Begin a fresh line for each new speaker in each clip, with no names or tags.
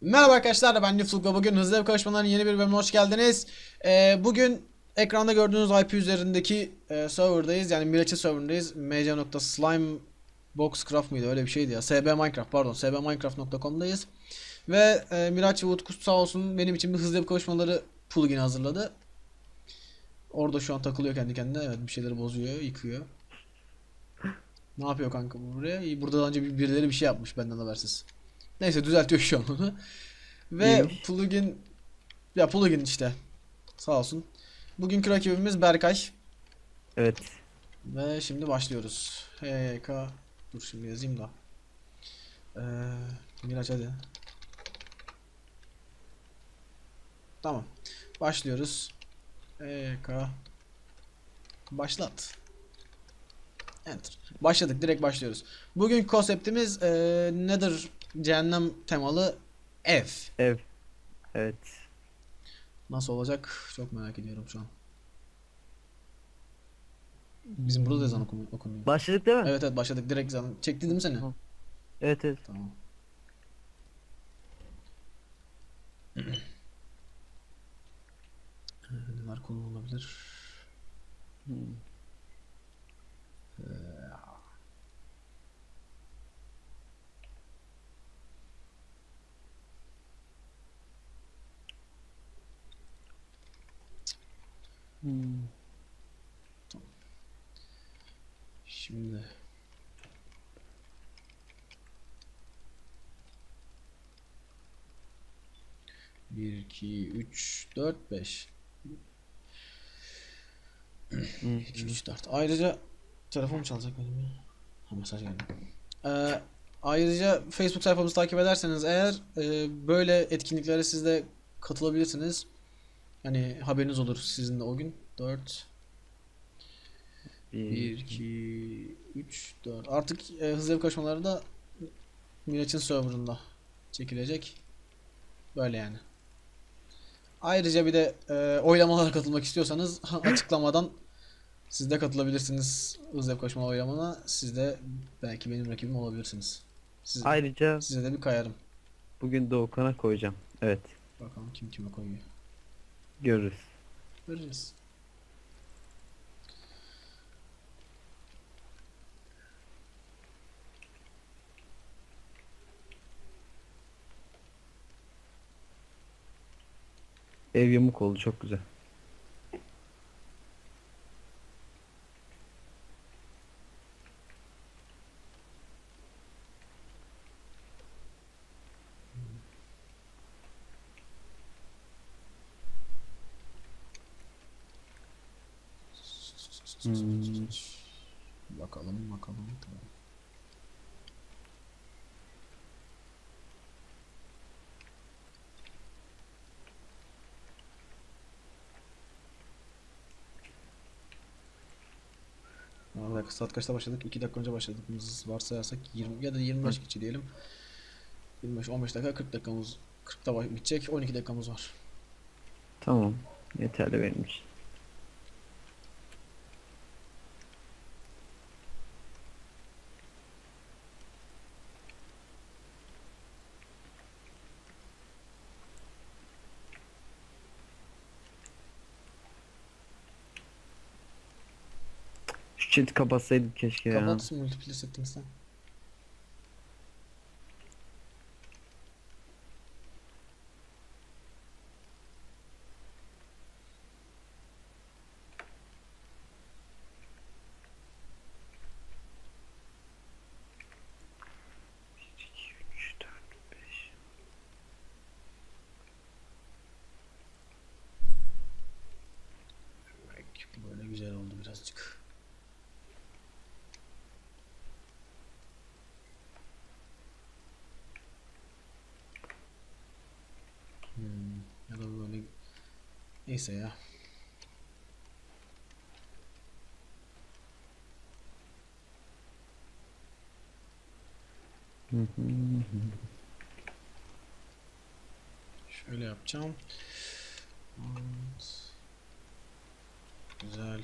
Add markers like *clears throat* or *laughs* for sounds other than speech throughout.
Merhaba arkadaşlar ben Lüfluk ve bugün Hızlı Ev Karışmalarının yeni bir bölümüne hoş geldiniz. Ee, bugün ekranda gördüğünüz IP üzerindeki e, serverdayız yani Miraç'ın serverındayız. mc.slimeboxcraft mıydı öyle bir şeydi ya. sb minecraft pardon sbminecraft.com'dayız. Ve e, Miraç ve Utku sağ olsun benim için bir Hızlı Ev Karışmaları plugin hazırladı. Orada şu an takılıyor kendi kendine evet bir şeyleri bozuyor yıkıyor. Ne yapıyor kanka bu buraya? Burada daha önce bir- birileri bir şey yapmış benden habersiz. Neyse düzeltiyor şu an onu. Ve
İyiymiş.
plugin ya plugin işte. Sağ olsun. Bugünkü rakibimiz Berkay
Evet.
ve şimdi başlıyoruz. HK dur şimdi yazayım da. Ee, Miraç hadi. Tamam. Başlıyoruz. HK başlat. Enter. Başladık. Direkt başlıyoruz. Bugünkü konseptimiz eee nedir? Cehennem temalı ev.
Ev. Evet.
Nasıl olacak? Çok merak ediyorum şu an. Bizim burada da ezan okunuyor. okunuyor.
Başladık değil mi?
Evet evet başladık. Direkt ezan. Çekti değil mi seni?
Tamam. Evet evet.
Tamam. *clears throat* Neler konu olabilir?
Hmm. Hmm.
Şimdi Bir, iki, üç, dört, beş. 2, 3, 4. Ayrıca telefon mu çalacak benim ya? Ha mesaj geldi. Ee, ayrıca Facebook sayfamızı takip ederseniz eğer e, böyle etkinliklere siz de katılabilirsiniz. Hani haberiniz olur sizin de o gün. 4, 1,
Bir.
2, 3, 4. Artık e, hızlı ev koşmaları da Miraç'ın serverında çekilecek. Böyle yani. Ayrıca bir de e, oylamalara katılmak istiyorsanız *laughs* açıklamadan siz de katılabilirsiniz hızlı ev koşma oylamana. Siz de belki benim rakibim olabilirsiniz. Siz,
Ayrıca
size de bir kayarım.
bugün Doğukan'a koyacağım. Evet.
Bakalım kim kime koyuyor.
Görürüz.
Göreceğiz.
Ev yamuk oldu çok güzel. Hmm.
Bakalım bakalım. Dakika saat kaçta başladık? 2 dakika önce başladık. Biz varsayarsak 20 ya da 25 geçe diyelim. 25 15 dakika 40 dakikamız 40'ta baş- bitecek. 12 dakikamız var.
Tamam. Yeterli benim için. Şu chat'i kapatsaydık keşke ya.
Kapat multiple settings'ten.
Üç, dört, beş.
Böyle güzel oldu birazcık. Hmm, ya da böyle neyse ya. Şöyle yapacağım. Güzel.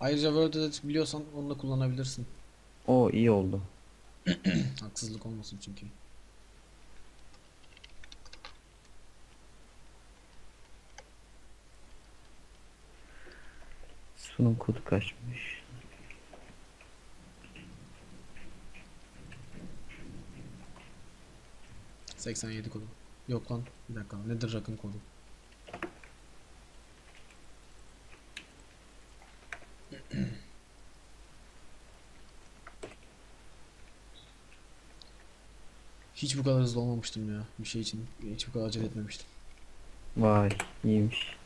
Ayrıca Word Edit biliyorsan onu da kullanabilirsin.
O iyi oldu. *clears throat*
Haksızlık olmasın çünkü.
Bunun kodu kaçmış.
Cık, 87 kodu. Yok lan bir dakika nedir rakım kodu? *clears throat* Hiç bu kadar hızlı olmamıştım ya bir şey için. Hiç bu kadar acele etmemiştim.
Vay iyiymiş.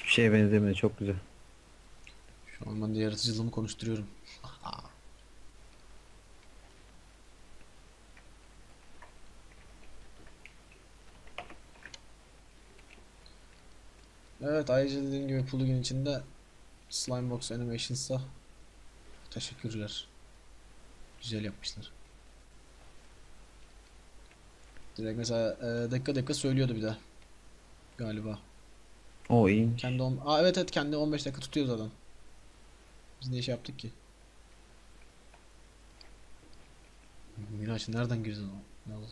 Hiçbir şeye benzemiyor çok güzel.
Şu an ben de yaratıcılığımı konuşturuyorum. Evet ayrıca dediğim gibi plugin içinde Slimebox Animations'a teşekkürler. Güzel yapmışlar. Direkt mesela e, dakika dakika söylüyordu bir de. Galiba.
O iyiymiş.
Kendi on... Aa, evet evet kendi 15 dakika tutuyor zaten. Biz ne iş yaptık ki? Miraç nereden girdin o? Yalnız.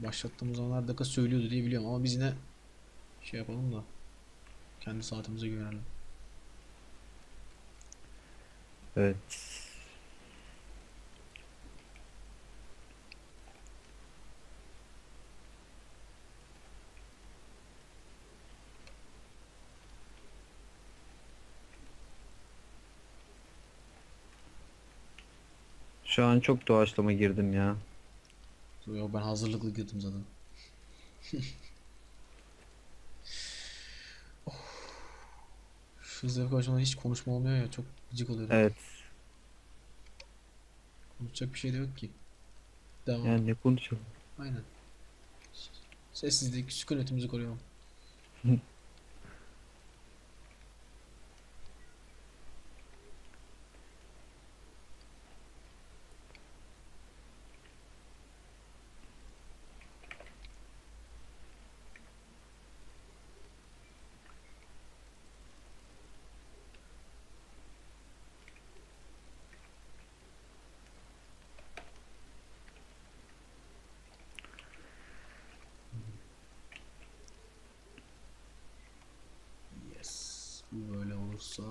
Başlattığımız zaman her dakika söylüyordu diye biliyorum ama biz yine şey yapalım da kendi saatimize güvenelim.
Evet. Şu an çok doğaçlama girdim ya.
Yok ben hazırlıklı girdim zaten. *laughs* Şu koşmada hiç konuşma olmuyor ya çok gıcık oluyorum.
Evet.
Konuşacak bir şey de yok ki. Devam.
Yani ne konuşalım?
Aynen. Sessizlik, sükunetimizi koruyalım. *laughs* Yes. Bu böyle olursa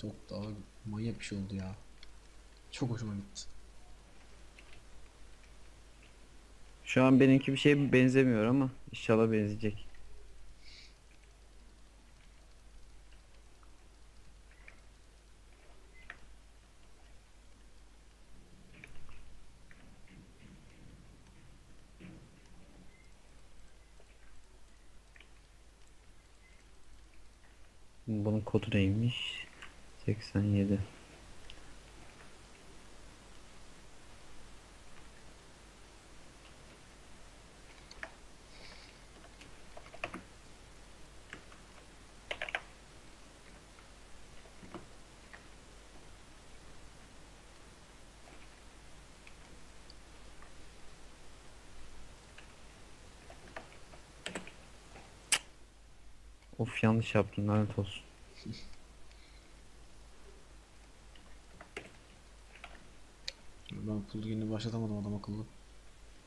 çok daha manyak bir şey oldu ya. Çok hoşuma gitti.
Şu an benimki bir şeye benzemiyor ama inşallah benzeyecek. Bunun kodu neymiş? 87. Of yanlış yaptım lanet olsun. *laughs*
Ben plugin'i başlatamadım adam akıllı.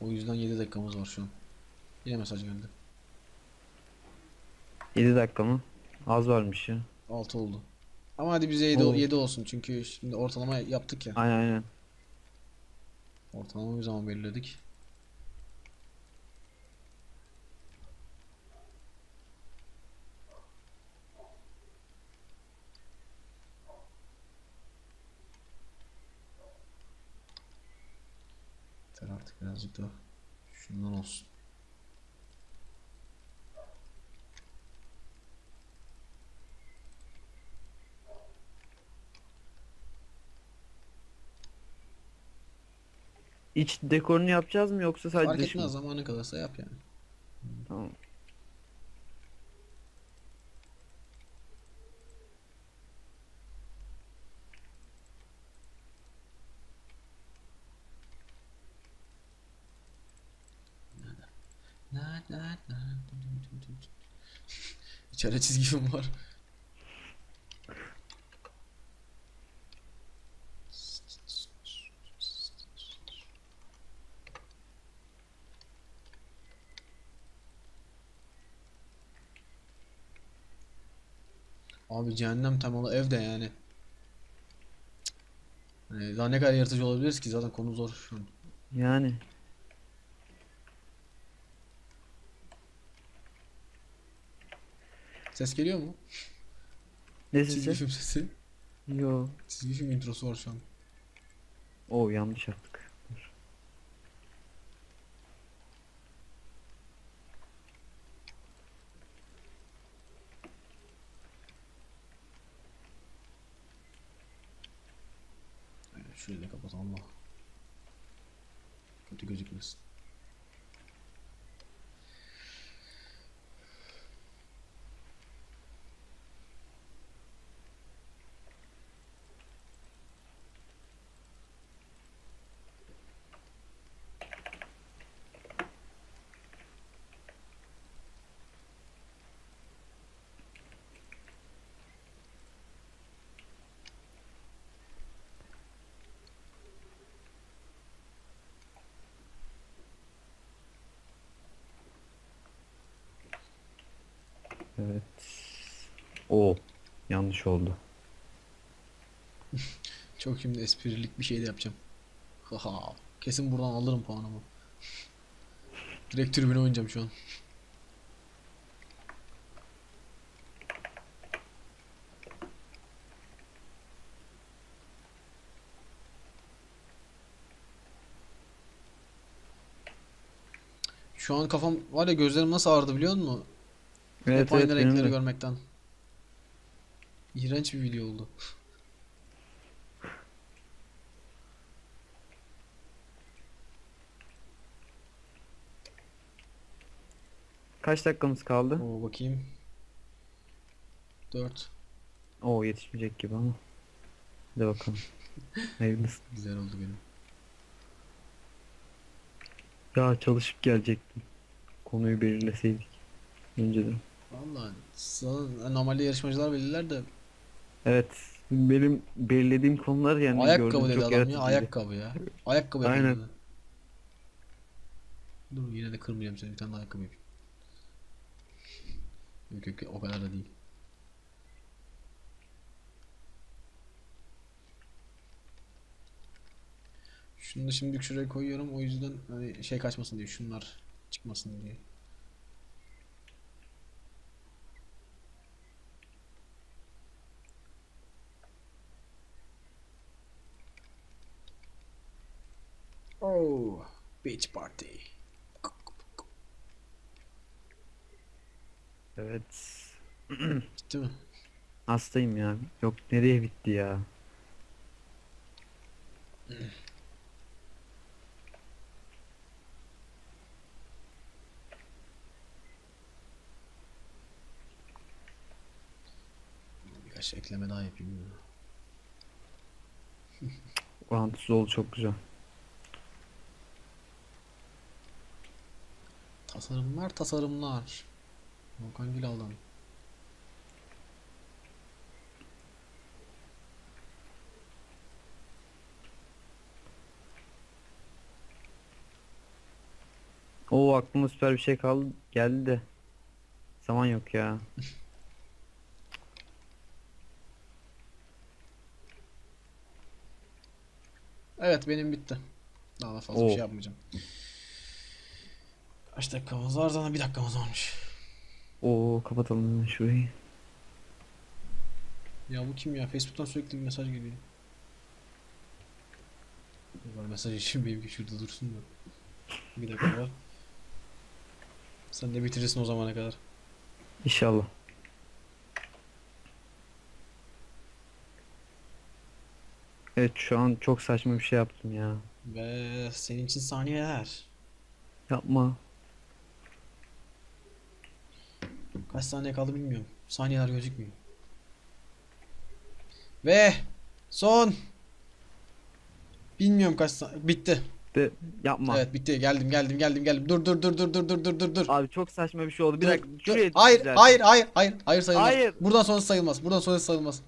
O yüzden 7 dakikamız var şu an. Yine mesaj geldi.
7 dakika mı? Az varmış ya.
6 oldu. Ama hadi bize 7,
Oo.
7 olsun çünkü şimdi ortalama yaptık ya.
Aynen aynen.
Ortalama bir zaman belirledik. Artık birazcık da şundan olsun.
iç dekorunu yapacağız mı yoksa sadece
Fark
dış mı?
etmez zamanı kalırsa yap yani.
Tamam.
İçeride çizgi var. Abi cehennem temalı evde yani. Hani daha ne kadar yaratıcı olabiliriz ki zaten konu zor şu an.
Yani
Ses geliyor mu?
ne
Çizgi
sesi?
film sesi.
Yo.
Çizgi film introsu var şu an.
Oo yanlış yaptık. Dur.
Evet, şurayı da kapatalım da. Kötü gözükmesin.
Evet. Oo yanlış oldu. *laughs*
Çok şimdi esprilik bir şey de yapacağım. Haha. Kesin buradan alırım puanımı. Direkt tribüne oynayacağım şu an. Şu an kafam var ya gözlerim nasıl ağrıdı biliyor musun?
Evet
Hep aynı
evet benim
renkleri
de.
görmekten. İğrenç bir video oldu.
Kaç dakikamız kaldı?
Oo bakayım. 4.
Oo yetişmeyecek gibi ama. Hadi bakalım. *laughs* Hayırlısı.
Güzel oldu benim.
Ya çalışıp gelecektim. Konuyu belirleseydik. Önceden.
Vallahi normalde yarışmacılar belirler de
Evet. Benim belirlediğim konular yani
ayakkabı dedi
çok
adam ya ayakkabı ya. Ayakkabı yapayım
Aynen.
dedi. Dur yine de kırmayacağım seni bir tane ayakkabı yapayım. Yok yok o kadar da değil. Şunu da şimdilik şuraya koyuyorum o yüzden hani şey kaçmasın diye şunlar çıkmasın diye. Beach party.
Evet.
Bitti mi?
Hastayım ya. Yok nereye bitti ya?
Birkaç ekleme daha yapayım. ya.
Orantısız oldu çok güzel.
Tasarımlar tasarımlar. Volkan Gülal'dan.
Oo aklıma süper bir şey kaldı geldi de. Zaman yok ya. *laughs*
Evet benim bitti. Daha da fazla bir
Oo.
şey yapmayacağım. Kaç dakikamız var? Zaten bir dakikamız varmış.
Oo kapatalım şurayı.
Ya bu kim ya? Facebook'tan sürekli bir mesaj geliyor. Var mesaj için benimki şurada dursun da. Bir dakika var. Sen de bitirirsin o zamana kadar.
İnşallah. Evet şu an çok saçma bir şey yaptım ya.
Ve senin için saniyeler.
Yapma.
Kaç saniye kaldı bilmiyorum. Saniyeler gözükmüyor. Ve son Bilmiyorum kaç saniye. Bitti.
De, yapma.
Evet bitti. Geldim geldim geldim geldim. Dur dur dur dur dur dur dur dur dur.
Abi çok saçma bir şey oldu. Bir dakika. Şuraya
Hayır
düzelt.
hayır hayır hayır hayır sayılmaz.
Hayır.
Buradan sonrası sayılmaz. Buradan sonrası sayılmaz.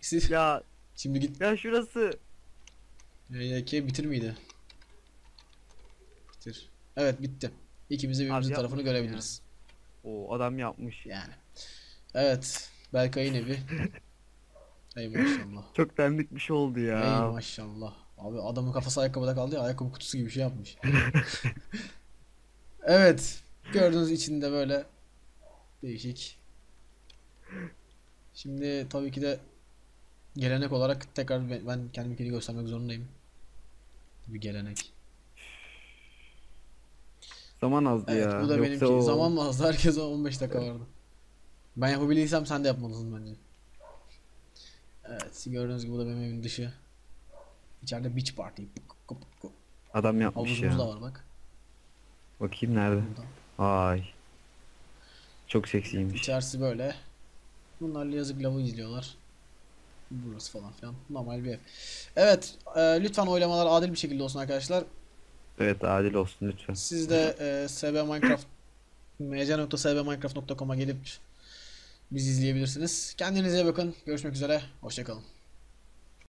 Siz-
Ya *laughs*
Şimdi git.
ya şurası.
YK bitir miydi? Bitir. Evet bitti. İkimiz de birbirimizin tarafını görebiliriz.
O adam yapmış.
Yani. Evet. Berkay'ın evi. *laughs* Ey maşallah.
Çok dendik bir şey oldu
Ey
ya.
maşallah. Abi adamın kafası ayakkabıda kaldı ya. Ayakkabı kutusu gibi bir şey yapmış. *laughs* evet. Gördüğünüz içinde böyle değişik. Şimdi tabii ki de gelenek olarak tekrar ben, ben kendimkini göstermek zorundayım. Bir gelenek.
Zaman azdı
Evet
ya.
bu da
Yoksa
benimki.
o-
Zaman mı azdı? Herkese 15 dakika vardı. Ben yapabildiysem sen de yapmalısın bence. Evet gördüğünüz gibi bu da benim evimin dışı. İçeride beach party.
Adam yapmış
Havuzumuz da
ya.
var bak.
Bakayım nerede?
Burada.
Ay. Çok seksiymiş.
İçerisi böyle. Bunlar yazık lavı izliyorlar. Burası falan filan. Normal bir ev. Evet. e, lütfen oylamalar adil bir şekilde olsun arkadaşlar.
Evet adil olsun lütfen.
Siz de e, SB Minecraft mc.sbminecraft.com'a gelip bizi izleyebilirsiniz. Kendinize bakın. Görüşmek üzere. Hoşçakalın.